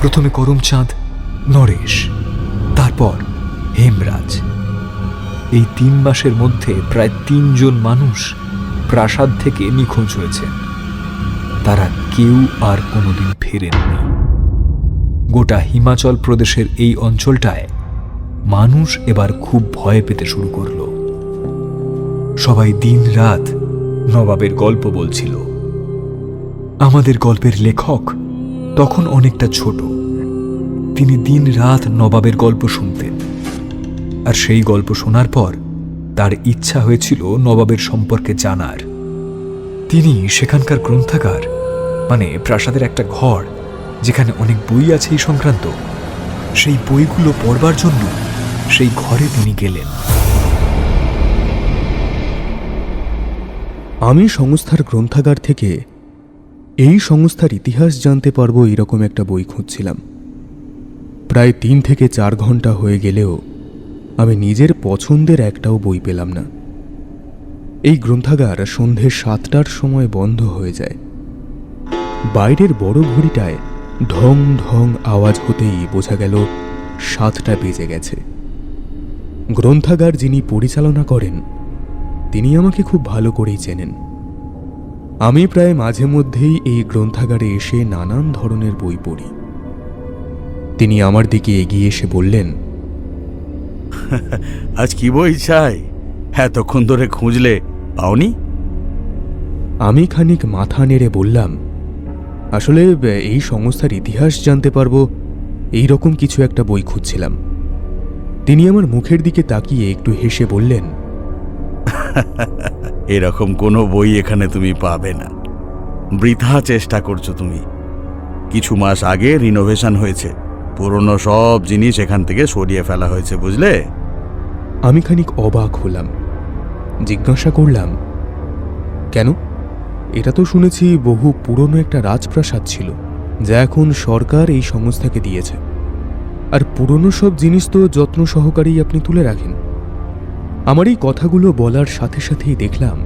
প্রথমে করমচাঁদ, নরেশ, তারপর হেমরাজ। এই তিন মাসের মধ্যে প্রায় তিনজন মানুষ প্রাসাদ থেকে নিখোঁজ হয়েছেন। তারা কেউ আর কোনোদিন ফেরেননি। গোটা হিমাচল প্রদেশের এই অঞ্চলটায় মানুষ এবার খুব ভয় পেতে শুরু করল। সবাই দিন রাত নবাবের গল্প বলছিল। আমাদের গল্পের লেখক তখন অনেকটা ছোট। তিনি দিন রাত নবাবের গল্প শুনতেন। আর সেই গল্প শোনার পর তার ইচ্ছা হয়েছিল নবাবের সম্পর্কে জানার। তিনি সেখানকার গ্রন্থাগার মানে প্রাসাদের একটা ঘর, যেখানে অনেক বই আছে এই সংক্রান্ত, সেই বইগুলো পড়বার জন্য সেই ঘরে তিনি গেলেন। আমি সংস্থার গ্রন্থাগার থেকে এই সংস্থার ইতিহাস জানতে পারব এরকম একটা বই খুঁজছিলাম। প্রায় তিন থেকে চার ঘণ্টা হয়ে গেলেও আমি নিজের পছন্দের একটাও বই পেলাম না। এই গ্রন্থাগার সন্ধে সাতটার সময় বন্ধ হয়ে যায়। বাইরের বড় ঘড়িটায় ঢং ঢং আওয়াজ হতেই বোঝা গেল সাতটা বেজে গেছে। গ্রন্থাগার যিনি পরিচালনা করেন, তিনি আমাকে খুব ভালো করেই চেনেন। আমি প্রায় মাঝে মধ্যেই এই গ্রন্থাগারে এসে নানান ধরনের বই পড়ি। তিনি আমার দিকে এগিয়ে এসে বললেন আজ কি বই চাই? এতক্ষণ ধরে খুঁজলে পাওনি? আমি খানিক মাথা নেড়ে বললাম আসলে এই সংস্থার ইতিহাস জানতে পারব এই রকম কিছু একটা বই খুঁজছিলাম। তিনি আমার মুখের দিকে তাকিয়ে একটু হেসে বললেন এরকম কোনো বই এখানে তুমি পাবে না। বৃথা চেষ্টা করছ তুমি। কিছু মাস আগে রিনোভেশন হয়েছে। পুরনো সব জিনিস এখান থেকে সরিয়ে ফেলা হয়েছে, বুঝলে? আমি খানিক অবাক হলাম। জিজ্ঞাসা করলাম, কেন? এটা তো শুনেছি বহু পুরনো একটা রাজপ্রাসাদ ছিল, যা এখন সরকার এই সংস্থাকে দিয়েছে। আর পুরনো সব জিনিস তো যত্ন সহকারেই আপনি তুলে রাখেন। আমার এই কথাগুলো বলার সাথে সাথেই দেখলাম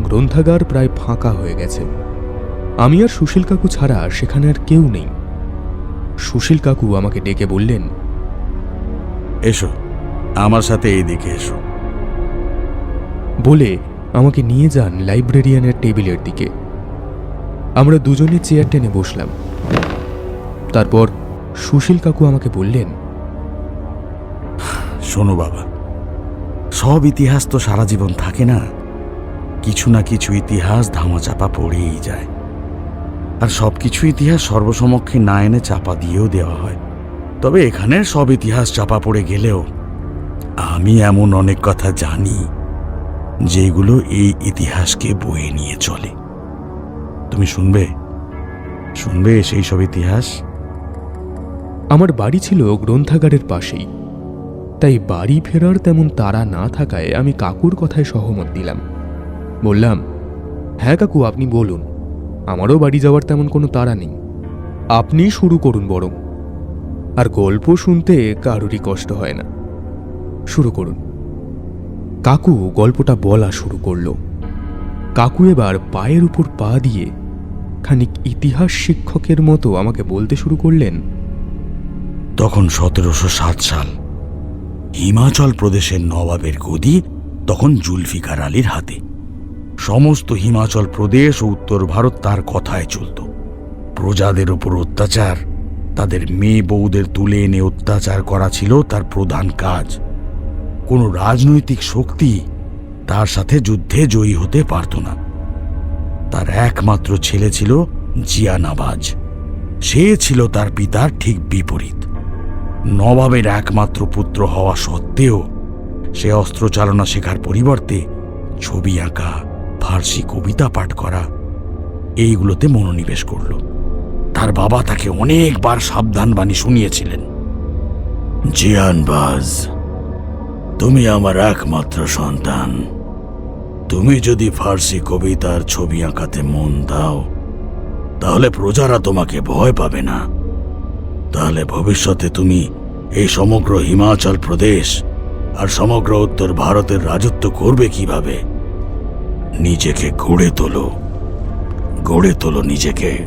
গ্রন্থাগার প্রায় ফাঁকা হয়ে গেছে। আমি আর সুশীল কাকু ছাড়া সেখানে আর কেউ নেই। সুশীল কাকু আমাকে ডেকে বললেন এসো আমার সাথে এই দিকে এসো। বলে আমাকে নিয়ে যান লাইব্রেরিয়ানের টেবিলের দিকে। আমরা দুজনে চেয়ার টেনে বসলাম। তারপর সুশীল কাকু আমাকে বললেন শোনো বাবা সব ইতিহাস তো সারা জীবন থাকে না। কিছু না কিছু ইতিহাস ধামাচাপা পড়েই যায়। আর সব কিছু ইতিহাস সর্বসমক্ষে না এনে চাপা দিয়েও দেওয়া হয়। তবে এখানে সব ইতিহাস চাপা পড়ে গেলেও আমি এমন অনেক কথা জানি, যেগুলো এই ইতিহাসকে বয়ে নিয়ে চলে। তুমি শুনবে? শুনবে সেই সব ইতিহাস? আমার বাড়ি ছিল গ্রন্থাগারের পাশেই। তাই বাড়ি ফেরার তেমন তাড়া না থাকায় আমি কাকুর কথায় সহমত দিলাম। বললাম হ্যাঁ কাকু, আপনি বলুন। আমারও বাড়ি যাওয়ার তেমন কোনো তাড়া নেই। আপনি শুরু করুন বরং। আর গল্প শুনতে কারোরই কষ্ট হয় না। শুরু করুন। কাকু গল্পটা বলা শুরু করল। কাকু এবার পায়ের উপর পা দিয়ে খানিক ইতিহাস শিক্ষকের মতো আমাকে বলতে শুরু করলেন, তখন সতেরোশো সাত সাল। হিমাচল প্রদেশের নবাবের গদি, তখন জুলফিকার আলীর হাতে। সমস্ত হিমাচল প্রদেশ ও উত্তর ভারত তার কথায় চলত। প্রজাদের ওপর অত্যাচার, তাদের মেয়ে বউদের তুলে এনে অত্যাচার করা ছিল তার প্রধান কাজ। কোনো রাজনৈতিক শক্তি তার সাথে যুদ্ধে জয়ী হতে পারত না। তার একমাত্র ছেলে ছিল জিয়ানাবাজ। সে ছিল তার পিতার ঠিক বিপরীত। নবাবের একমাত্র পুত্র হওয়া সত্ত্বেও সে অস্ত্রচালনা শেখার পরিবর্তে ছবি আঁকা, ফার্সি কবিতা পাঠ করা, এইগুলোতে মনোনিবেশ করল। তার বাবা তাকে অনেকবার সাবধান বাণী শুনিয়েছিলেন জিয়ানবাজ তুমি আমার একমাত্র সন্তান। তুমি যদি ফার্সি কবিতার ছবি আঁকাতে মন দাও, তাহলে প্রজারা তোমাকে ভয় পাবে না। তাহলে ভবিষ্যতে তুমি এই সমগ্র হিমাচল প্রদেশ আর সমগ্র উত্তর ভারতের রাজত্ব করবে কীভাবে? নিজেকে গড়ে তোলো। গড়ে তোলো নিজেকে।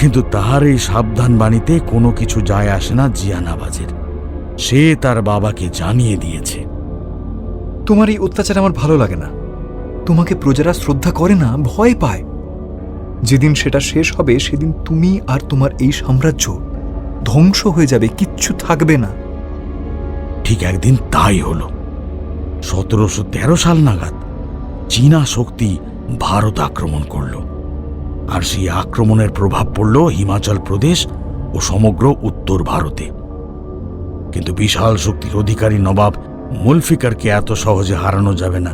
কিন্তু তাহার এই সাবধান বাণীতে কোনো কিছু যায় আসে না জিয়ানাবাজের। সে তার বাবাকে জানিয়ে দিয়েছে। তোমার এই অত্যাচার আমার ভালো লাগে না। তোমাকে প্রজারা শ্রদ্ধা করে না, ভয় পায়। যেদিন সেটা শেষ হবে, সেদিন তুমি আর তোমার এই সাম্রাজ্য ধ্বংস হয়ে যাবে, কিচ্ছু থাকবে না। ঠিক একদিন তাই হলো। সতেরোশো তেরো সাল নাগাদ চীনা শক্তি ভারত আক্রমণ করল। আর সেই আক্রমণের প্রভাব পড়ল হিমাচল প্রদেশ ও সমগ্র উত্তর ভারতে। কিন্তু বিশাল শক্তির অধিকারী নবাব মুলফিকারকে এত সহজে হারানো যাবে না।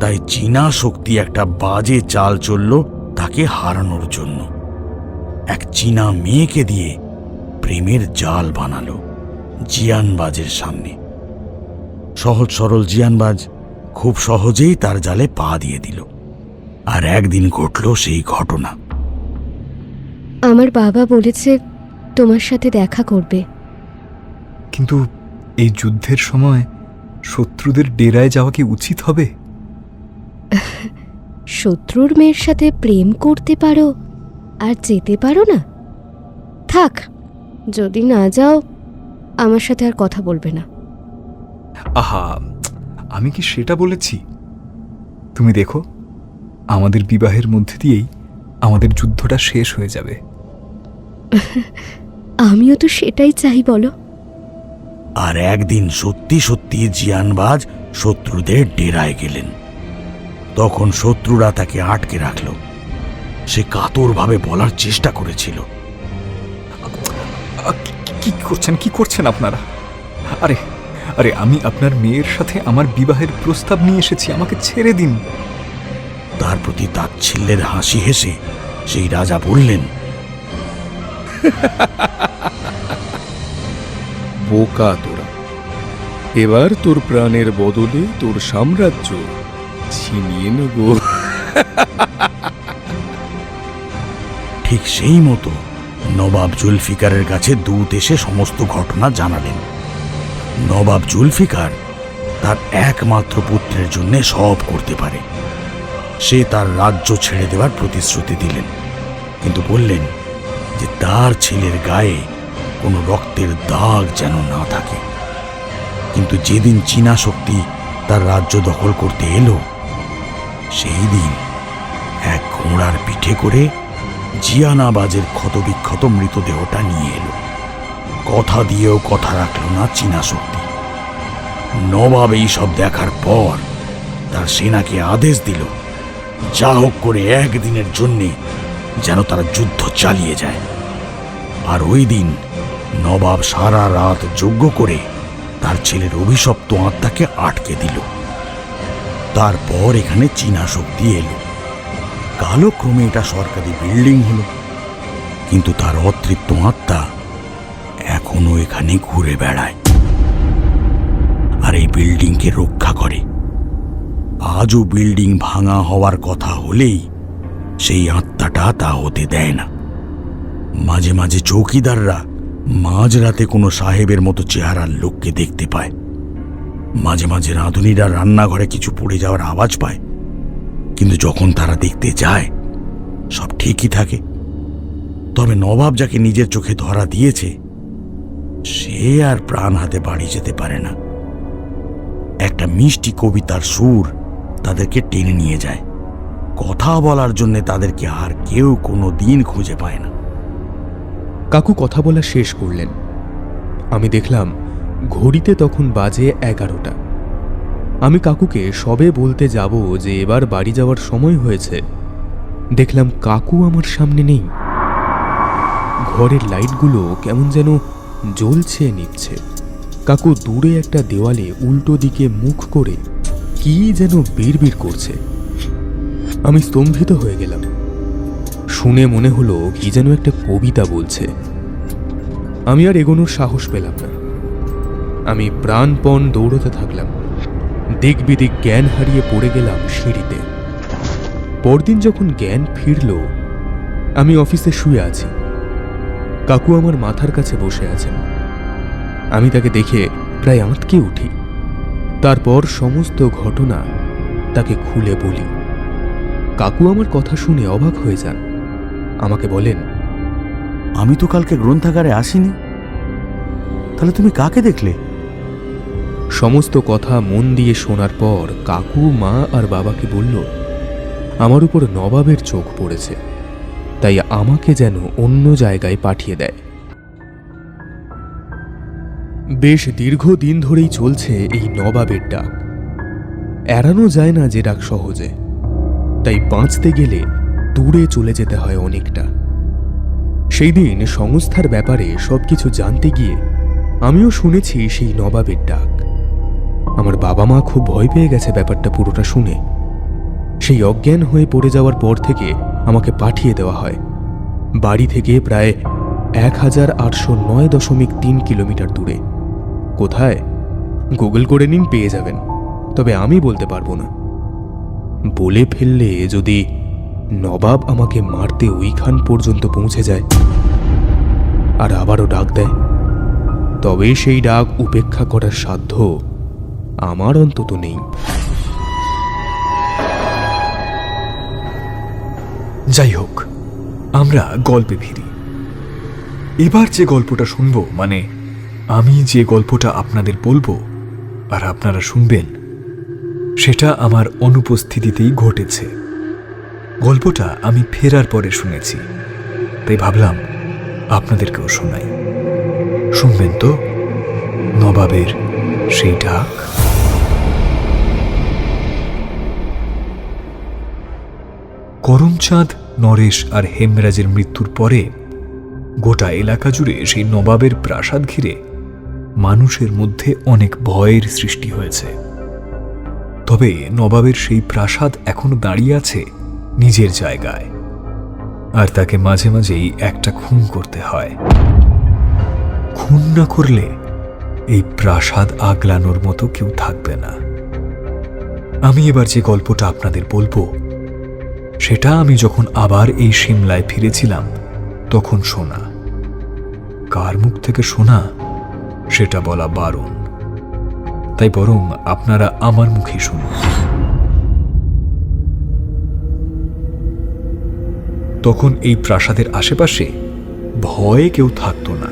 তাই চীনা শক্তি একটা বাজে চাল চলল তাকে হারানোর জন্য। এক চীনা মেয়েকে দিয়ে প্রেমের জাল বানালো জিয়ানবাজের সামনে। সহজ সরল জিয়ানবাজ খুব সহজেই তার জালে পা দিয়ে দিল। আর একদিন ঘটল সেই ঘটনা। আমার বাবা বলেছে তোমার সাথে দেখা করবে। কিন্তু এই যুদ্ধের সময় শত্রুদের ডেরায় যাওয়া কি উচিত হবে? শত্রুর মেয়ের সাথে প্রেম করতে পারো আর যেতে পারো না? থাক যদি না যাও আমার সাথে আর কথা বলবে না। আহা আমি কি সেটা বলেছি? তুমি দেখো আমাদের বিবাহের মধ্যে দিয়েই আমাদের যুদ্ধটা শেষ হয়ে যাবে। আমিও তো সেটাই চাই বলো। আর একদিন সত্যি সত্যি জিয়ানবাজ শত্রুদের ডেরায় গেলেন। তখন শত্রুরা তাকে আটকে রাখল। সে কাতরভাবে বলার চেষ্টা করেছিল। কি- করছেন? কি করছেন আপনারা? আরে আরে আমি আপনার মেয়ের সাথে আমার বিবাহের প্রস্তাব নিয়ে এসেছি আমাকে ছেড়ে দিন। তার প্রতি তাচ্ছিল্যের হাসি হেসে সেই রাজা বললেন বোকা তোরা। এবার তোর প্রাণের বদলে তোর সাম্রাজ্য ছিনিয়ে নেব। ঠিক সেই মতো নবাব জুলফিকারের কাছে দূত এসে সমস্ত ঘটনা জানালেন। নবাব জুলফিকার তার একমাত্র পুত্রের জন্য সব করতে পারে। সে তার রাজ্য ছেড়ে দেওয়ার প্রতিশ্রুতি দিলেন, কিন্তু বললেন যে তার ছেলের গায়ে কোনো রক্তের দাগ যেন না থাকে। কিন্তু যেদিন চীনা শক্তি তার রাজ্য দখল করতে এলো সেই দিন এক ঘোড়ার পিঠে করে জিয়ানাবাজের ক্ষতবিক্ষত মৃতদেহটা নিয়ে এলো। কথা দিয়েও কথা রাখল না চীনা শক্তি নবাব সব দেখার পর তার সেনাকে আদেশ দিল, যা হোক করে একদিনের জন্যে যেন তারা যুদ্ধ চালিয়ে যায়। আর ওই দিন নবাব সারা রাত যজ্ঞ করে তার ছেলের অভিশপ্ত আত্মাকে আটকে দিল। তারপর এখানে চীনা শক্তি এলো। কালক্রমে এটা সরকারি বিল্ডিং হলো। কিন্তু তার অতৃপ্ত আত্মা এখনও এখানে ঘুরে বেড়ায়। আর এই বিল্ডিংকে রক্ষা করে। আজও বিল্ডিং ভাঙা হওয়ার কথা হলেই সেই আত্মাটা তা হতে দেয় না। মাঝে মাঝে চৌকিদাররা মাঝরাতে কোনো সাহেবের মতো চেহারার লোককে দেখতে পায়। মাঝে মাঝে রাঁধুনিরা রান্নাঘরে কিছু পড়ে যাওয়ার আওয়াজ পায়। কিন্তু যখন তারা দেখতে যায়, সব ঠিকই থাকে। তবে নবাব যাকে নিজের চোখে ধরা দিয়েছে, সে আর প্রাণ হাতে বাড়ি যেতে পারে না। একটা মিষ্টি কবিতার সুর তাদেরকে টেনে নিয়ে যায়। কথা বলার জন্য তাদেরকে আর কেউ কোনো দিন খুঁজে পায় না। কাকু কথা বলা শেষ করলেন। আমি দেখলাম ঘড়িতে তখন বাজে এগারোটা। আমি কাকুকে সবে বলতে যাব যে এবার বাড়ি যাওয়ার সময় হয়েছে। দেখলাম কাকু আমার সামনে নেই। ঘরের লাইটগুলো কেমন যেন জ্বলছে নিচ্ছে। কাকু দূরে একটা দেওয়ালে উল্টো দিকে মুখ করে কি যেন বিড়বিড় করছে। আমি স্তম্ভিত হয়ে গেলাম। শুনে মনে হলো কি যেন একটা কবিতা বলছে। আমি আর এগোনোর সাহস পেলাম না। আমি প্রাণপণ দৌড়তে থাকলাম। দিক বিদিক জ্ঞান হারিয়ে পড়ে গেলাম সিঁড়িতে। পরদিন যখন জ্ঞান ফিরল, আমি অফিসে শুয়ে আছি। কাকু আমার মাথার কাছে বসে আছেন। আমি তাকে দেখে প্রায় আঁতকে উঠি। তারপর সমস্ত ঘটনা তাকে খুলে বলি। কাকু আমার কথা শুনে অবাক হয়ে যান। আমাকে বলেন, আমি তো কালকে গ্রন্থাগারে আসিনি। তাহলে তুমি কাকে দেখলে? সমস্ত কথা মন দিয়ে শোনার পর কাকু, মা আর বাবাকে বলল, আমার উপর নবাবের চোখ পড়েছে, তাই আমাকে যেন অন্য জায়গায় পাঠিয়ে দেয়। বেশ দীর্ঘদিন ধরেই চলছে এই নবাবের ডাক। এড়ানো যায় না যে ডাক সহজে, তাই বাঁচতে গেলে দূরে চলে যেতে হয় অনেকটা। সেই দিন সংস্থার ব্যাপারে সবকিছু জানতে গিয়ে আমিও শুনেছি সেই নবাবের ডাক। আমার বাবা মা খুব ভয় পেয়ে গেছে ব্যাপারটা পুরোটা শুনে। সেই অজ্ঞান হয়ে পড়ে যাওয়ার পর থেকে আমাকে পাঠিয়ে দেওয়া হয়। বাড়ি থেকে প্রায় এক হাজার আটশো নয় দশমিক তিন কিলোমিটার দূরে। কোথায়? গুগল করে নিন, পেয়ে যাবেন। তবে আমি বলতে পারব না। বলে ফেললে যদি নবাব আমাকে মারতে ওইখান পর্যন্ত পৌঁছে যায় আর আবারও ডাক দেয়, তবে সেই ডাক উপেক্ষা করার সাধ্য আমার অন্তত নেই। যাই হোক, আমরা গল্পে ফিরি। এবার যে গল্পটা শুনব মানে আমি যে গল্পটা আপনাদের বলব আর আপনারা শুনবেন, সেটা আমার অনুপস্থিতিতেই ঘটেছে। গল্পটা আমি ফেরার পরে শুনেছি, তাই ভাবলাম আপনাদেরকেও শোনাই। শুনবেন তো? নবাবের সেই ডাক। করমচাঁদ, নরেশ আর হেমরাজের মৃত্যুর পরে গোটা এলাকা জুড়ে সেই নবাবের প্রাসাদ ঘিরে মানুষের মধ্যে অনেক ভয়ের সৃষ্টি হয়েছে। তবে নবাবের সেই প্রাসাদ এখনও দাঁড়িয়ে আছে নিজের জায়গায়। আর তাকে মাঝে মাঝেই একটা খুন করতে হয়। খুন না করলে এই প্রাসাদ আগলানোর মতো কেউ থাকবে না। আমি এবার যে গল্পটা আপনাদের বলব সেটা আমি যখন আবার এই সিমলায় ফিরেছিলাম, তখন শোনা। কার মুখ থেকে শোনা, সেটা বলা বারণ। তাই বরং আপনারা আমার মুখে শুনুন। তখন এই প্রাসাদের আশেপাশে ভয়ে কেউ থাকতো না।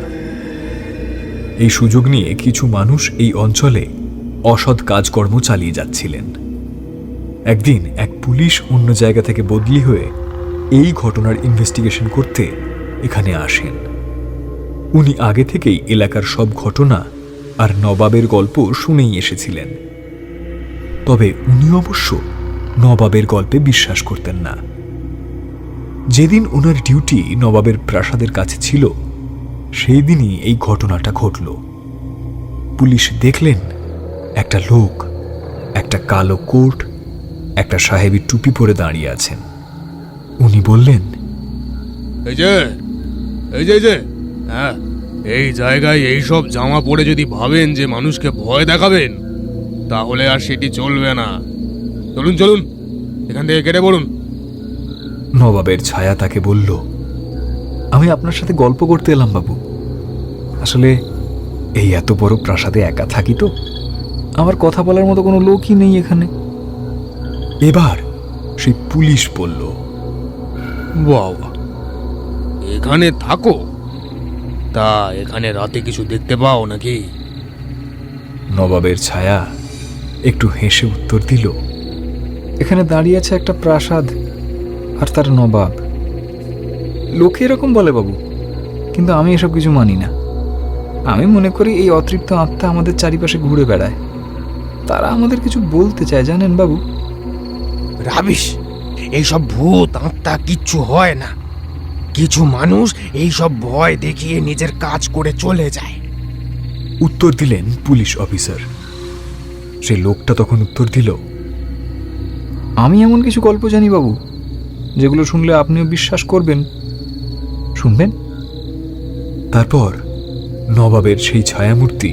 এই সুযোগ নিয়ে কিছু মানুষ এই অঞ্চলে অসৎ কাজকর্ম চালিয়ে যাচ্ছিলেন। একদিন এক পুলিশ অন্য জায়গা থেকে বদলি হয়ে এই ঘটনার ইনভেস্টিগেশন করতে এখানে আসেন। উনি আগে থেকেই এলাকার সব ঘটনা আর নবাবের গল্প শুনেই এসেছিলেন। তবে উনি অবশ্য নবাবের গল্পে বিশ্বাস করতেন না। যেদিন ওনার ডিউটি নবাবের প্রাসাদের কাছে ছিল, সেই দিনই এই ঘটনাটা ঘটল। পুলিশ দেখলেন একটা লোক, একটা কালো কোট একটা সাহেবী টুপি পরে দাঁড়িয়ে আছেন। উনি বললেন এই যে এই যে এই যে হ্যাঁ এই জায়গায় এই সব জামা পরে যদি ভাবেন যে মানুষকে ভয় দেখাবেন তাহলে আর সেটি চলবে না। চলুন চলুন এখান থেকে কেটে পড়ুন। নবাবের ছায়া তাকে বলল আমি আপনার সাথে গল্প করতে এলাম বাবু। আসলে এই এত বড় প্রাসাদে একা থাকি তো। আমার কথা বলার মতো কোনো লোকই নেই এখানে। এবার সেই পুলিশ বলল বাবা এখানে থাকো। তা এখানে রাতে কিছু দেখতে পাও নাকি? নবাবের ছায়া একটু হেসে উত্তর দিল এখানে দাঁড়িয়ে আছে একটা প্রাসাদ আর তার নবাব। লোকে এরকম বলে বাবু কিন্তু আমি এসব কিছু মানি না। আমি মনে করি এই অতৃপ্ত আত্মা আমাদের চারিপাশে ঘুরে বেড়ায়। তারা আমাদের কিছু বলতে চায় জানেন বাবু? রাবিশ, এইসব ভূত, আত্মা কিচ্ছু হয় না। কিছু মানুষ এইসব ভয় দেখিয়ে নিজের কাজ করে চলে যায়। উত্তর দিলেন পুলিশ অফিসার। সে লোকটা তখন উত্তর দিল, আমি এমন কিছু গল্প জানি বাবু, যেগুলো শুনলে আপনিও বিশ্বাস করবেন। শুনবেন? তারপর নবাবের সেই ছায়ামূর্তি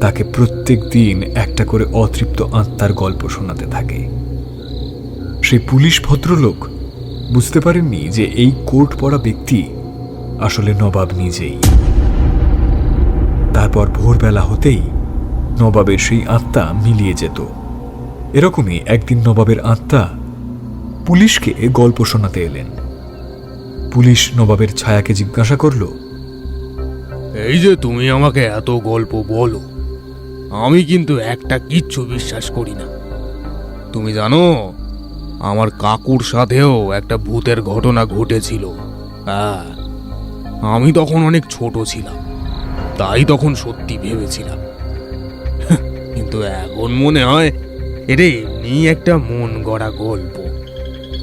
তাকে প্রত্যেক দিন একটা করে অতৃপ্ত আত্মার গল্প শোনাতে থাকে। সেই পুলিশ ভদ্রলোক বুঝতে পারেননি যে এই কোর্ট পড়া ব্যক্তি আসলে নবাব নিজেই। তারপর ভোরবেলা হতেই নবাবের সেই আত্মা মিলিয়ে যেত। এরকমই একদিন নবাবের আত্মা পুলিশকে গল্প শোনাতে এলেন। পুলিশ নবাবের ছায়াকে জিজ্ঞাসা করল, এই যে তুমি আমাকে এত গল্প বলো, আমি কিন্তু একটা কিচ্ছু বিশ্বাস করি না। তুমি জানো আমার কাকুর সাথেও একটা ভূতের ঘটনা ঘটেছিল। হ্যাঁ আমি তখন অনেক ছোট ছিলাম, তাই তখন সত্যি ভেবেছিলাম। কিন্তু এখন মনে হয় এটা এমনি একটা মন গড়া গল্প।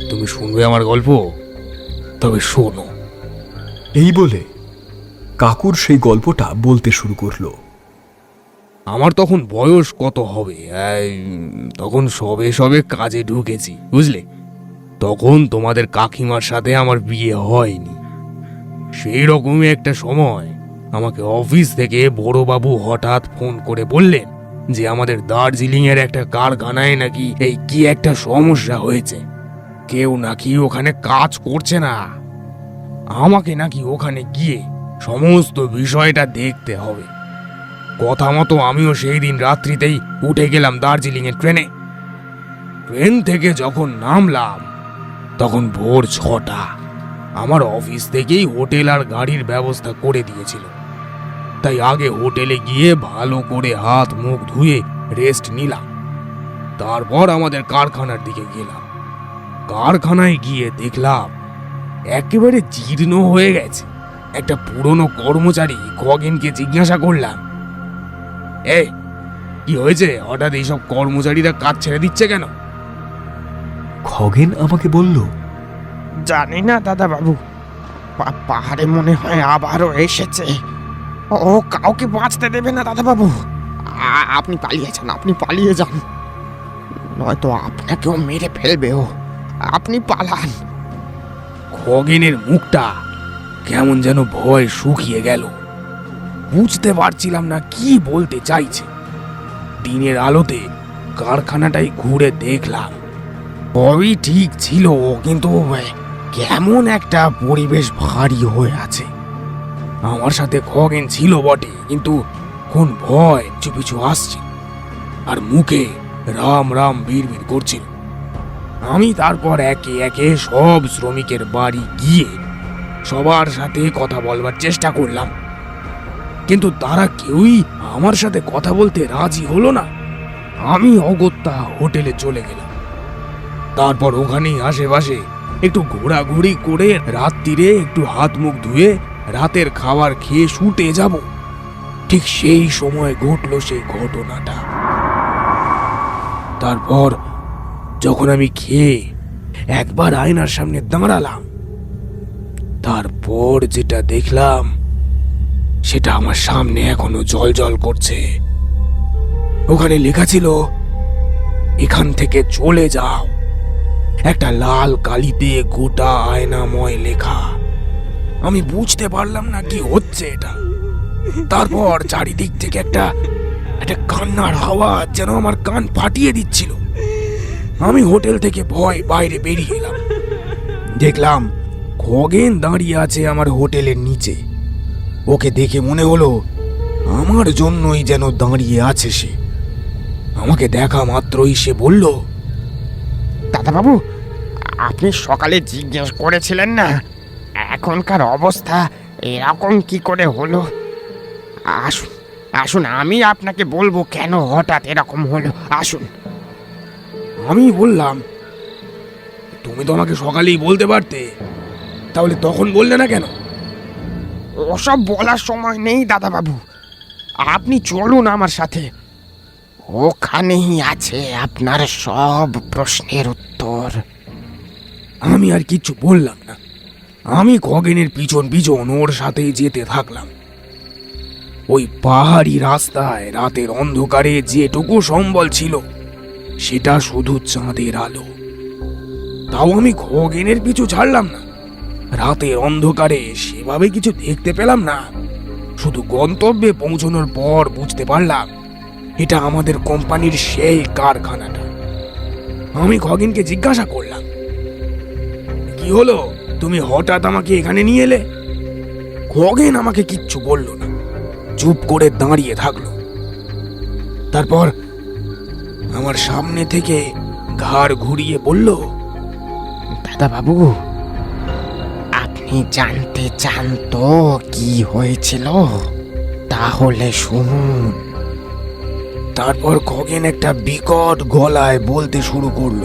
তুমি শুনবে আমার গল্প? তবে শোনো। এই বলে কাকুর সেই গল্পটা বলতে শুরু করল। আমার তখন বয়স কত হবে? তখন সবে সবে কাজে ঢুকেছি, বুঝলে? তখন তোমাদের কাকিমার সাথে আমার বিয়ে হয়নি। সেই রকমই একটা সময় আমাকে অফিস থেকে বড়বাবু হঠাৎ ফোন করে বললেন যে আমাদের দার্জিলিং এর একটা কারখানায় নাকি এই কি একটা সমস্যা হয়েছে। কেউ নাকি ওখানে কাজ করছে না। আমাকে নাকি ওখানে গিয়ে সমস্ত বিষয়টা দেখতে হবে। কথা মতো আমিও সেই দিন রাত্রিতেই উঠে গেলাম দার্জিলিং এর ট্রেনে। ট্রেন থেকে যখন নামলাম, তখন ভোর ছটা। আমার অফিস থেকেই হোটেল আর গাড়ির ব্যবস্থা করে দিয়েছিল। তাই আগে হোটেলে গিয়ে ভালো করে হাত মুখ ধুয়ে রেস্ট নিলাম। তারপর আমাদের কারখানার দিকে গেলাম। কারখানায় গিয়ে দেখলাম, একেবারে জীর্ণ হয়ে গেছে। একটা পুরনো কর্মচারী খগেনকে জিজ্ঞাসা করলাম এ কি হয়েছে? হঠাৎ এইসব কর্মচারীরা কাজ ছেড়ে দিচ্ছে কেন? খগেন আমাকে বলল জানি না দাদা বাবু পাহাড়ে মনে হয় আবারও এসেছে। ও কাউকে বাঁচতে দেবে না দাদা বাবু আপনি পালিয়ে যান আপনি পালিয়ে যান। নয়তো আপনাকেও মেরে ফেলবে ও। আপনি পালান। খগেনের মুখটা কেমন যেন ভয় শুকিয়ে গেল। বুঝতে পারছিলাম না কি বলতে চাইছে। দিনের আলোতে কারখানাটাই ঘুরে দেখলাম। সবই ঠিক ছিল, কিন্তু কেমন একটা পরিবেশ ভারী হয়ে আছে। আমার সাথে খগেন ছিল বটে, কিন্তু কোন ভয় পিছু আসছে। আর মুখে রাম রাম বীর করছিল। আমি তারপর একে একে সব শ্রমিকের বাড়ি গিয়ে সবার সাথে কথা বলবার চেষ্টা করলাম। কিন্তু তারা কেউই আমার সাথে কথা বলতে রাজি হলো না। আমি অগত্যা হোটেলে চলে গেলাম। তারপর ওখানেই আশেপাশে একটু ঘোরাঘুরি করে রাত্রিরে একটু হাত মুখ ধুয়ে রাতের খাবার খেয়ে শুতে যাব। ঠিক সেই সময় ঘটলো সেই ঘটনাটা। তারপর যখন আমি খেয়ে একবার আয়নার সামনে দাঁড়ালাম, তারপর যেটা দেখলাম সেটা আমার সামনে এখনও জল জল করছে। ওখানে লেখা ছিল, এখান থেকে চলে যাও। একটা লাল কালিতে গোটা আয়নাময় লেখা। আমি বুঝতে পারলাম না কি হচ্ছে এটা। তারপর চারিদিক থেকে একটা একটা কান্নার আওয়াজ যেন আমার কান ফাটিয়ে দিচ্ছিল। আমি হোটেল থেকে ভয় বাইরে বেরিয়ে এলাম। দেখলাম খগেন দাঁড়িয়ে আছে আমার হোটেলের নিচে। ওকে দেখে মনে হলো আমার জন্যই যেন দাঁড়িয়ে আছে সে। আমাকে দেখা মাত্রই সে বলল দাদা বাবু আপনি সকালে জিজ্ঞেস করেছিলেন না এখনকার অবস্থা এরকম কি করে হলো? আসুন আসুন আমি আপনাকে বলব কেন হঠাৎ এরকম হলো? আসুন। আমি বললাম তুমি তো আমাকে সকালেই বলতে পারতে তাহলে তখন বললে না কেন? ওসব বলার সময় নেই দাদা বাবু আপনি চলুন আমার সাথে। ওখানেই আছে আপনার সব প্রশ্নের উত্তর। আমি আর কিচ্ছু বললাম না। আমি খগেনের পিছন পিছন ওর সাথেই যেতে থাকলাম। ওই পাহাড়ি রাস্তায় রাতের অন্ধকারে যেটুকু সম্বল ছিল, সেটা শুধু চাঁদের আলো। তাও আমি খগেনের পিছু ছাড়লাম না। রাতের অন্ধকারে সেভাবে কিছু দেখতে পেলাম না। শুধু গন্তব্যে পৌঁছানোর পর বুঝতে পারলাম, এটা আমাদের কোম্পানির সেই কারখানাটা। আমি খগেনকে জিজ্ঞাসা করলাম, কি হলো? তুমি হঠাৎ আমাকে এখানে নিয়ে এলে? খগেন আমাকে কিচ্ছু বলল না, চুপ করে দাঁড়িয়ে থাকল। তারপর আমার সামনে থেকে ঘাড় ঘুরিয়ে বলল দাদা বাবু আপনি জানতে চান তো কি হয়েছিল, তাহলে শুনুন। তারপর খগেন একটা বিকট গলায় বলতে শুরু করল।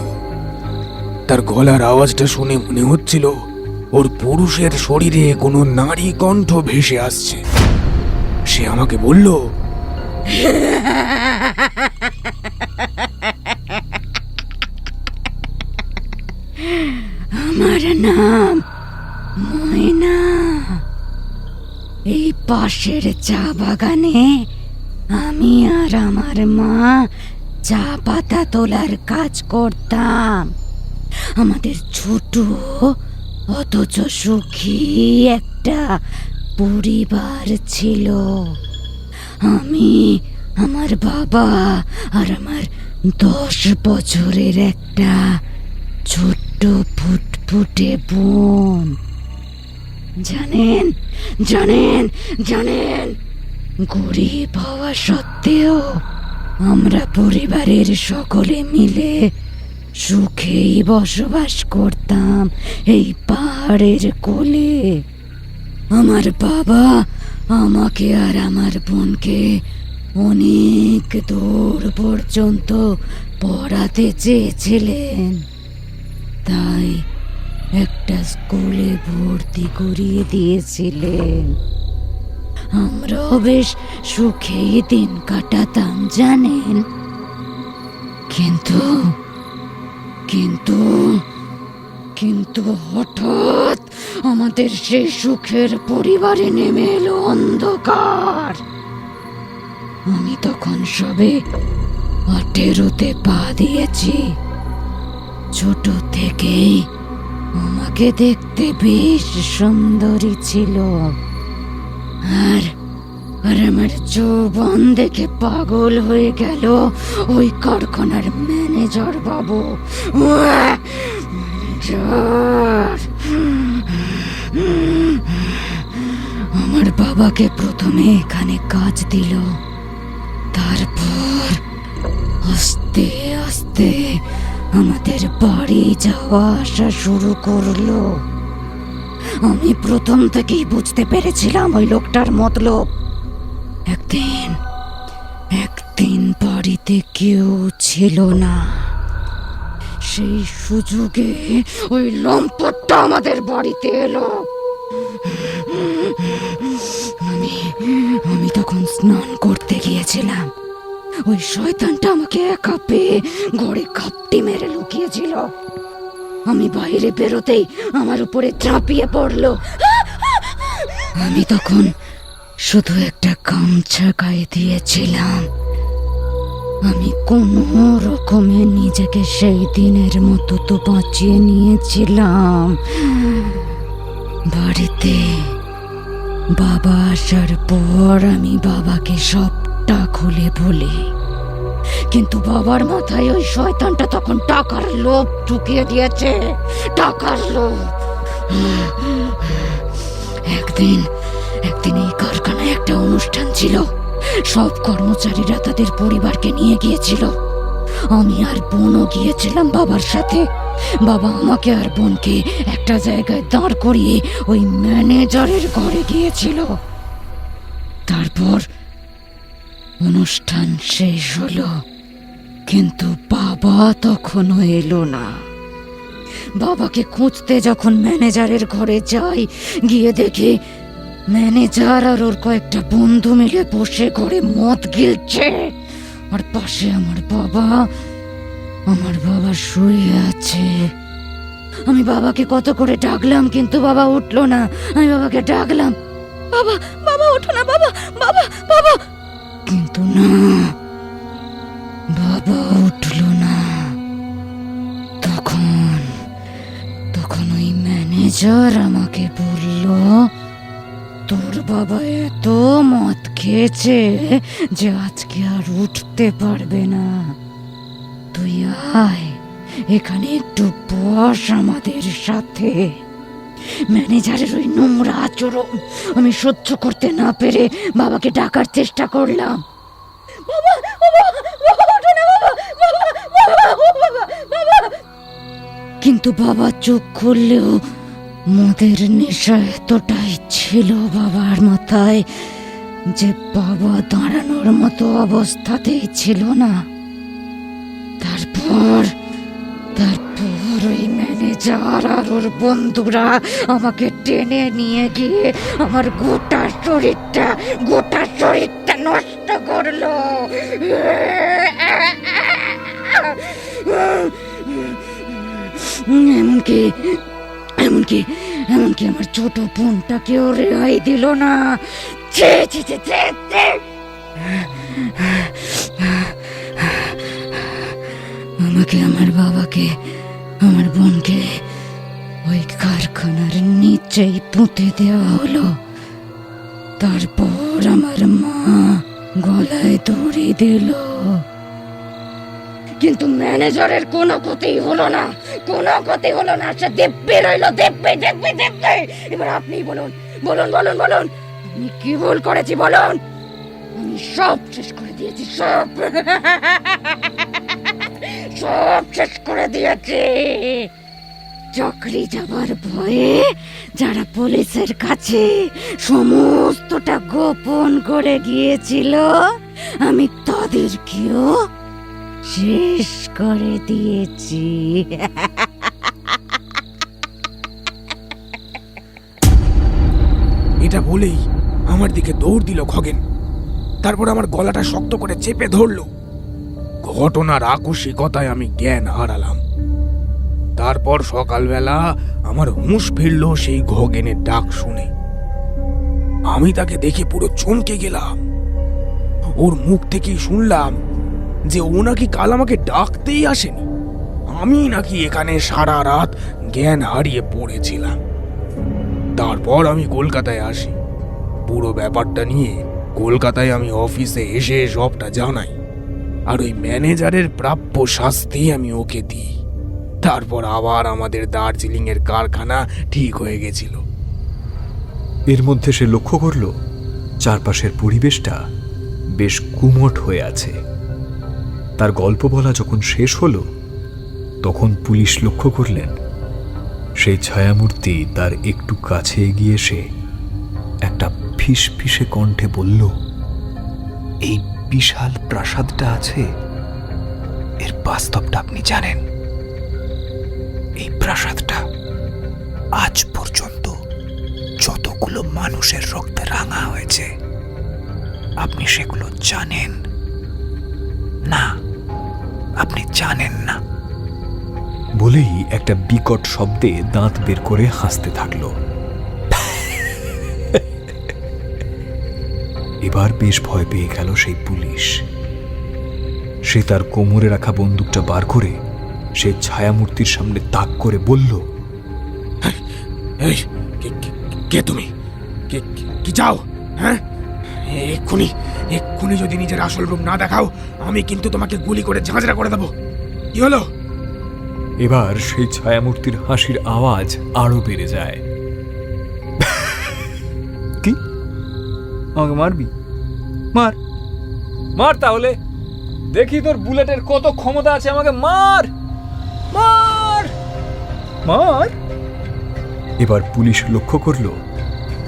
তার গলার আওয়াজটা শুনে মনে হচ্ছিল, ওর পুরুষের শরীরে কোনো নারী কণ্ঠ ভেসে আসছে। সে আমাকে বলল, আমার নাম পাশের চা বাগানে আমি আর আমার মা চা পাতা তোলার কাজ করতাম। আমাদের ছোট, অথচ সুখী একটা পরিবার ছিল। আমি, আমার বাবা আর আমার দশ বছরের একটা ছোট্ট ফুটফুটে বোন। জানেন জানেন জানেন। গরিব হওয়া সত্ত্বেও আমরা পরিবারের সকলে মিলে সুখেই বসবাস করতাম এই পাহাড়ের কোলে। আমার বাবা আমাকে আর আমার বোনকে অনেক দূর পর্যন্ত পড়াতে চেয়েছিলেন। তাই একটা স্কুলে ভর্তি করিয়ে দিয়েছিলেন। আমরাও বেশ সুখেই দিন কাটাতাম, জানেন? কিন্তু কিন্তু কিন্তু হঠাৎ আমাদের সেই সুখের পরিবারে নেমে এলো অন্ধকার। আমি তখন সবে আঠেরোতে পা দিয়েছি। ছোট থেকেই আমাকে দেখতে বেশ সুন্দরী ছিল। আর আর আমার যৌবন দেখে পাগল হয়ে গেল ওই কারখানার ম্যানেজার বাবু। ম্যানেজার! আমার বাবাকে প্রথমে এখানে কাজ দিল। তারপর আস্তে আস্তে আমাদের বাড়ি যাওয়া আসা শুরু করল। আমি প্রথম থেকেই বুঝতে পেরেছিলাম ওই লোকটার মতলব। একদিন একদিন বাড়িতে কেউ ছিল না। সেই সুযোগে ওই লম্পটটা আমাদের বাড়িতে এলো। আমি আমি তখন স্নান করতে গিয়েছিলাম। ওই শয়তানটা আমাকে একা পেয়ে ঘরে খাপটি মেরে লুকিয়েছিল। আমি বাইরে বেরোতেই আমার উপরে ঝাঁপিয়ে পড়ল। আমি তখন শুধু একটা গামছা গায়ে দিয়েছিলাম। আমি কোনো রকমে নিজেকে সেই দিনের মতো তো বাঁচিয়ে নিয়েছিলাম। বাড়িতে বাবা আসার পর আমি বাবাকে সবটা খুলে বলে। কিন্তু বাবার মাথায় ওই শয়তানটা তখন টাকার লোভ ঢুকিয়ে দিয়েছে। টাকার লোভ। একদিন একদিন এই কারখানায় একটা অনুষ্ঠান ছিল। সব কর্মচারীরা তাদের পরিবারকে নিয়ে গিয়েছিল। আমি আর বোনও গিয়েছিলাম বাবার সাথে। বাবা আমাকে আর বোনকে একটা জায়গায় দাঁড় করিয়ে ওই ম্যানেজারের ঘরে গিয়েছিল। তারপর অনুষ্ঠান শেষ হলো, কিন্তু বাবা তখনও এলো না। বাবাকে খুঁজতে যখন ম্যানেজারের ঘরে যাই, গিয়ে দেখি ম্যানেজার আর ওর কয়েকটা বন্ধু মিলে বসে ঘরে মদ গিলছে। আর পাশে আমার বাবা আমার বাবা শুয়ে আছে। আমি বাবাকে কত করে ডাকলাম, কিন্তু বাবা উঠল না। আমি বাবাকে ডাকলাম, বাবা বাবা, ওঠো না, বাবা বাবা বাবা কিন্তু না। বাবা উঠল না। তখন তখন ওই ম্যানেজার আমাকে বলল, তোর বাবা এত মদ খেয়েছে যে আজকে আর উঠতে পারবে না। তুই আয়, এখানে একটু বস আমাদের সাথে। ম্যানেজারের ওই নোংরা আচরণ আমি সহ্য করতে না পেরে বাবাকে ডাকার চেষ্টা করলাম। কিন্তু বাবা চোখ খুললেও মদের নেশা এতটাই ছিল বাবার মাথায় যে বাবা দাঁড়ানোর মতো অবস্থাতেই ছিল না তারপর তারপর ওই ম্যানেজার আর ওর বন্ধুরা আমাকে টেনে নিয়ে গিয়ে আমার গোটা শরীরটা গোটা শরীরটা নষ্ট করল এমনকি এমনকি এমনকি আমার ছোট বোনটাকেও রেহাই দিল না। আমাকে আমার বাবাকে আমার বোনকে ওই কারখানার নিচেই পুঁতে দেওয়া হলো। তারপর আমার মা গলায় দড়ি দিল। কিন্তু ম্যানেজারের কোনো ক্ষতি হলো না, কোনো ক্ষতি হলো না, সে দেব্বে রইল দেব্বে দেব্বে দেব্বে এবার আপনি বলুন বলুন বলুন বলুন, আমি কি ভুল করেছি বলুন? আমি সব শেষ করে দিয়েছি, সব। সব শেষ করে দিয়েছি। চাকরি যাবার ভয়ে যারা পুলিশের কাছে সমস্তটা গোপন করে গিয়েছিল আমি তাদেরকেও শেষ করে দিয়েছি। এটা বলেই আমার দিকে দৌড় দিল খগেন। তারপর আমার গলাটা শক্ত করে চেপে ধরলো। ঘটনার আকস্মিকতায় আমি জ্ঞান হারালাম। তারপর সকালবেলা আমার হুঁশ ফিরল সেই ঘগেনের ডাক শুনে। আমি তাকে দেখে পুরো চমকে গেলাম। ওর মুখ থেকেই শুনলাম যে ও নাকি কাল আমাকে ডাকতেই আসেনি। আমি নাকি এখানে সারা রাত জ্ঞান হারিয়ে পড়েছিলাম। তারপর আমি কলকাতায় আসি। পুরো ব্যাপারটা নিয়ে কলকাতায় আমি অফিসে এসে সবটা জানাই। আর ওই ম্যানেজারের প্রাপ্য শাস্তি আমি ওকে দিই। তারপর আবার আমাদের দার্জিলিং এর কারখানা ঠিক হয়ে গেছিল। এর মধ্যে সে লক্ষ্য করল, চারপাশের পরিবেশটা বেশ কুমট হয়ে আছে। তার গল্প বলা যখন শেষ হলো, তখন পুলিশ লক্ষ্য করলেন, সেই ছায়ামূর্তি তার একটু কাছে এগিয়ে এসে একটা ফিস ফিসে কণ্ঠে বলল, এই বিশাল প্রাসাদটা আছে। এর বাস্তবটা আপনি জানেন। এই প্রাসাদটা আজ পর্যন্ত যতগুলো মানুষের রক্তে রাঙা হয়েছে, আপনি সেগুলো জানেন? না, আপনি জানেন না। বলেই একটা বিকট শব্দে দাঁত বের করে হাসতে থাকল। এবার বেশ ভয় পেয়ে গেল সেই পুলিশ। সে তার কোমরে রাখা বন্দুকটা বার করে সে ছায়ামূর্তির সামনে তাক করে বলল এই কে- তুমি? কে কে- কি চাও হ্যাঁ? এক্ষুনি এক্ষুনি যদি নিজের আসল রূপ না দেখাও আমি কিন্তু তোমাকে গুলি করে ঝাঁঝরা করে দেবো। কি হলো? এবার সেই ছায়ামূর্তির হাসির আওয়াজ আরও বেড়ে যায়। কি? আমাকে মারবি? মার। মার তাহলে। দেখি তোর বুলেটের কত ক্ষমতা আছে আমাকে মার। মার। মার? এবার পুলিশ লক্ষ্য করল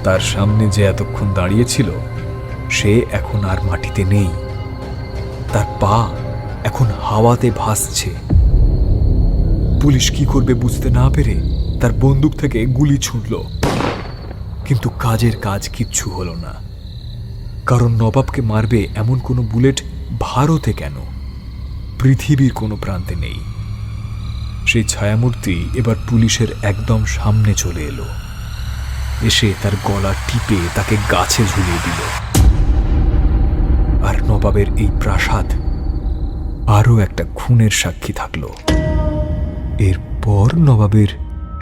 তার সামনে যে এতক্ষণ দাঁড়িয়েছিল সে এখন আর মাটিতে নেই। তার পা এখন হাওয়াতে ভাসছে। পুলিশ কি করবে বুঝতে না পেরে তার বন্দুক থেকে গুলি ছুঁড়ল। কিন্তু কাজের কাজ কিচ্ছু হলো না। কারণ নবাবকে মারবে এমন কোনো বুলেট ভারতে কেন? পৃথিবীর কোনো প্রান্তে নেই। সেই ছায়ামূর্তি এবার পুলিশের একদম সামনে চলে এলো। এসে তার গলা টিপে তাকে গাছে ঝুলিয়ে দিল। আর নবাবের এই প্রাসাদ আরও একটা খুনের সাক্ষী থাকল। এরপর নবাবের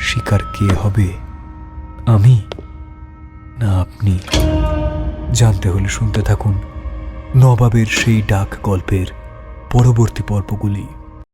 শিকার কে হবে? আমি না আপনি? জানতে হলে শুনতে থাকুন নবাবের সেই ডাক গল্পের পরবর্তী পর্বগুলি।